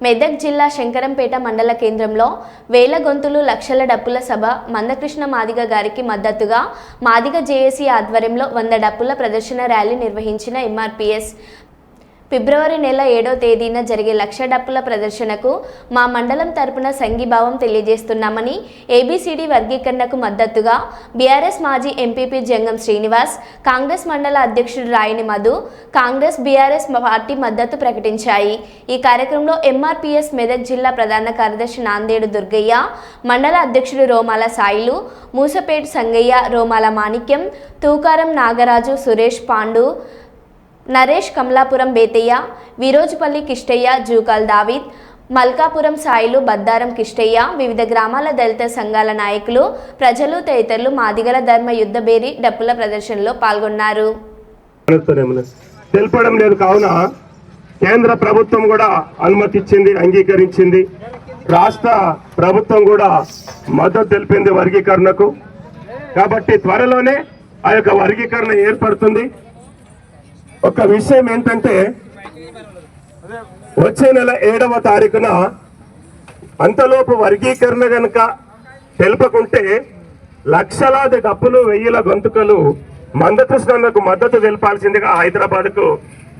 మెదక్ జిల్లా శంకరంపేట మండల కేంద్రంలో వేల గొంతులు లక్షల డప్పుల సభ మందకృష్ణ మాదిగ గారికి మద్దతుగా మాదిగ జేఏసీ ఆధ్వర్యంలో వంద డప్పుల ప్రదర్శన ర్యాలీ నిర్వహించిన ఎంఆర్పిఎస్ ఫిబ్రవరి నెల ఏడో తేదీన జరిగే లక్ష డప్పుల ప్రదర్శనకు మా మండలం తరపున సంఘీభావం తెలియజేస్తున్నామని ఏబిసిడి వర్గీకరణకు మద్దతుగా బీఆర్ఎస్ మాజీ ఎంపీపీ జంగం శ్రీనివాస్ కాంగ్రెస్ మండల అధ్యక్షుడు రాయని మధు కాంగ్రెస్ బీఆర్ఎస్ పార్టీ మద్దతు ప్రకటించాయి. ఈ కార్యక్రమంలో ఎంఆర్పీఎస్ మెదక్ జిల్లా ప్రధాన కార్యదర్శి నాందేడు దుర్గయ్య మండల అధ్యక్షుడు రోమాల సాయిలు మూసపేట సంగయ్య రోమాల మాణిక్యం తూకారం నాగరాజు సురేష్ పాండు నరేష్ కమలాపురం బేతయ్య విరోజుపల్లి కిష్టయ్య జూకాల్ దావిద్ మల్కాపురం సాయిలు బద్దారం కిష్టయ్య వివిధ గ్రామాల దళిత సంఘాల నాయకులు ప్రజలు తదితరులు మాదిగల ధర్మ యుద్ధ బేరి డప్పుల ప్రదర్శనలో పాల్గొన్నారు. తెలుస్తూనే తెలపడం లేదు కావున కేంద్ర ప్రభుత్వం కూడా అనుమతిచ్చింది అంగీకరించింది. రాష్ట్ర ప్రభుత్వం కూడా మద్దతు తెలిపింది వర్గీకరణకు. కాబట్టి త్వరలోనే ఆ యొక్క వర్గీకరణ ఏర్పడుతుంది. ఒక విషయం ఏంటంటే వచ్చే నెల ఏడవ తారీఖున అంతలోపు వర్గీకరణ కనుక తెలుపకుంటే లక్షలాది డబ్బులు వెయ్యిల గొంతుకలు మందకృష్ణకు మద్దతు తెలపాల్సిందిగా హైదరాబాద్కు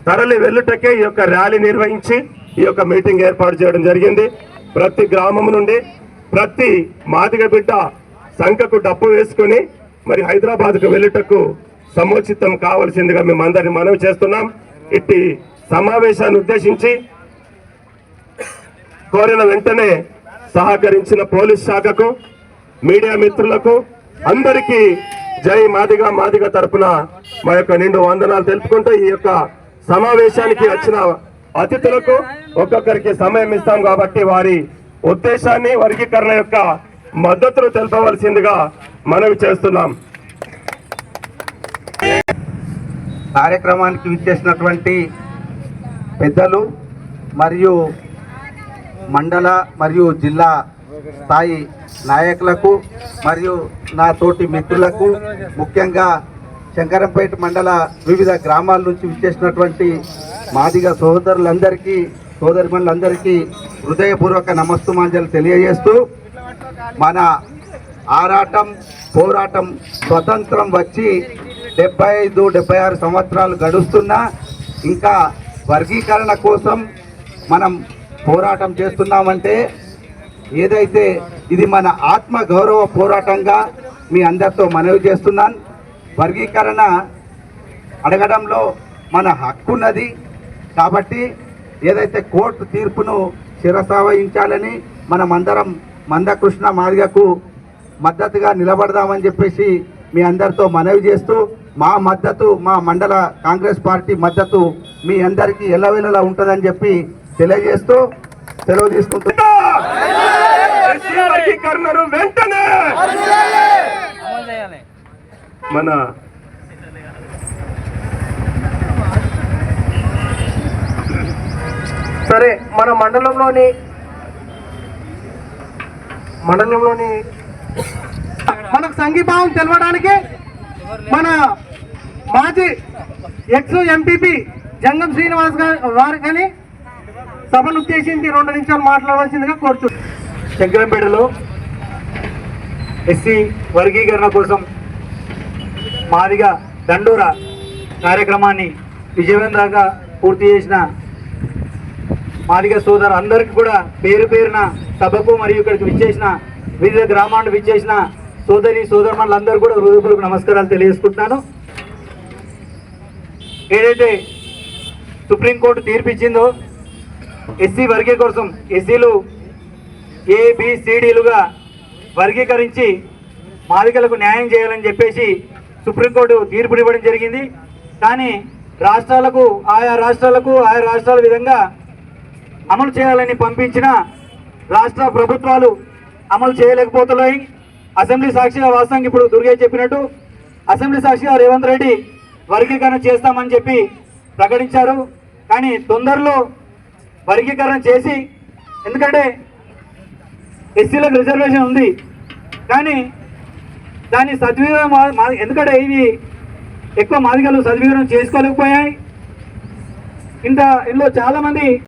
తరలి వెళ్ళుటకే ఈ యొక్క ర్యాలీ నిర్వహించి ఈ యొక్క మీటింగ్ ఏర్పాటు చేయడం జరిగింది. ప్రతి గ్రామం నుండి ప్రతి మాదిగ బిడ్డ సంఖకు డప్పు వేసుకుని మరి హైదరాబాద్కు వెళ్ళుటకు సముచితం కావాల్సిందిగా మేము అందరిని మనవి చేస్తున్నాం. ఇట్టి సమావేశాన్ని ఉద్దేశించి కోరిన వెంటనే సహకరించిన పోలీస్ శాఖకు మీడియా మిత్రులకు అందరికీ జై మాదిగ మాదిగ తరపున మా యొక్క నిండు వందనాలు తెలుపుకుంటూ ఈ యొక్క సమావేశానికి వచ్చిన అతిథులకు ఒక్కొక్కరికి సమయం ఇస్తాం కాబట్టి వారి ఉద్దేశాన్ని వర్గీకరణ యొక్క మద్దతును తెలపవలసిందిగా మనవి చేస్తున్నాం. కార్యక్రమానికి విచ్చేసినటువంటి పెద్దలు మరియు మండల మరియు జిల్లా స్థాయి నాయకులకు మరియు నా తోటి మిత్రులకు ముఖ్యంగా శంకరంపేట మండల వివిధ గ్రామాల నుంచి విచ్చేసినటువంటి మాదిగ సోదరులందరికీ సోదరిమణులందరికీ హృదయపూర్వక నమస్తుమాంజలు తెలియజేస్తూ మన ఆరాటం పోరాటం స్వతంత్రం వచ్చి డెబ్బై ఐదు డెబ్బై ఆరు సంవత్సరాలు గడుస్తున్నా ఇంకా వర్గీకరణ కోసం మనం పోరాటం చేస్తున్నామంటే ఏదైతే ఇది మన ఆత్మ గౌరవ పోరాటంగా మీ అందరితో మనవి చేస్తున్నాను. వర్గీకరణ అడగడంలో మన హక్కున్నది కాబట్టి ఏదైతే కోర్టు తీర్పును శిరసావహించాలని మనమందరం మందకృష్ణ మాదిగకు మద్దతుగా నిలబడదామని చెప్పేసి మీ అందరితో మనవి చేస్తూ మా మద్దతు మా మండల కాంగ్రెస్ పార్టీ మద్దతు మీ అందరికీ ఎల్లవేళలా ఉంటుందని చెప్పి తెలియజేస్తూ సెలవు తీసుకుంటున్నా ఎస్సీ వర్గీకరణను వెంటనే! మన సరే మన మండలంలోని మండలంలోని మనకు సంఘీభావం తెలవడానికి మన మాజీ ఎక్స్ ఎంపీపీ జంగం శ్రీనివాస్ గారు వారు కానీ సభను ఉద్దేశించి రెండు నిమిషాలు మాట్లాడవలసిందిగా కోరుచు శంకరంపేటలో ఎస్సీ వర్గీకరణ కోసం మాదిగా దండోరా కార్యక్రమాన్ని విజయవంతంగా పూర్తి చేసిన మాదిగా సోదరు అందరికీ కూడా పేరు పేరున సభకు మరియు ఇక్కడికి విచ్చేసిన వివిధ గ్రామాలను విచ్చేసిన సోదరి సోదరుమణులందరూ కూడా హృదయపూర్వక నమస్కారాలు తెలియజేసుకుంటున్నాను. ఏదైతే సుప్రీంకోర్టు తీర్పు ఇచ్చిందో ఎస్సీ వర్గీ కోసం ఎస్సీలు ఏబిసిడీలుగా వర్గీకరించి మాదికలకు న్యాయం చేయాలని చెప్పేసి సుప్రీంకోర్టు తీర్పు ఇవ్వడం జరిగింది. కానీ రాష్ట్రాలకు ఆయా రాష్ట్రాలకు ఆయా రాష్ట్రాల విధంగా అమలు చేయాలని పంపించిన రాష్ట్ర ప్రభుత్వాలు అమలు చేయలేకపోతున్నాయి. అసెంబ్లీ సాక్షిగా వాస్తవానికి ఇప్పుడు దుర్గే చెప్పినట్టు అసెంబ్లీ సాక్షిగా రేవంత్ రెడ్డి వర్గీకరణ చేస్తామని చెప్పి ప్రకటించారు. కానీ తొందరలో వర్గీకరణ చేసి ఎందుకంటే ఎస్సీలకు రిజర్వేషన్ ఉంది. కానీ దాని సద్వినియోగం మా- ఎందుకంటే ఇవి ఎక్కువ మాదిగలు సద్వినియోగం చేసుకోలేకపోయాయి. ఇంత ఇందులో చాలామంది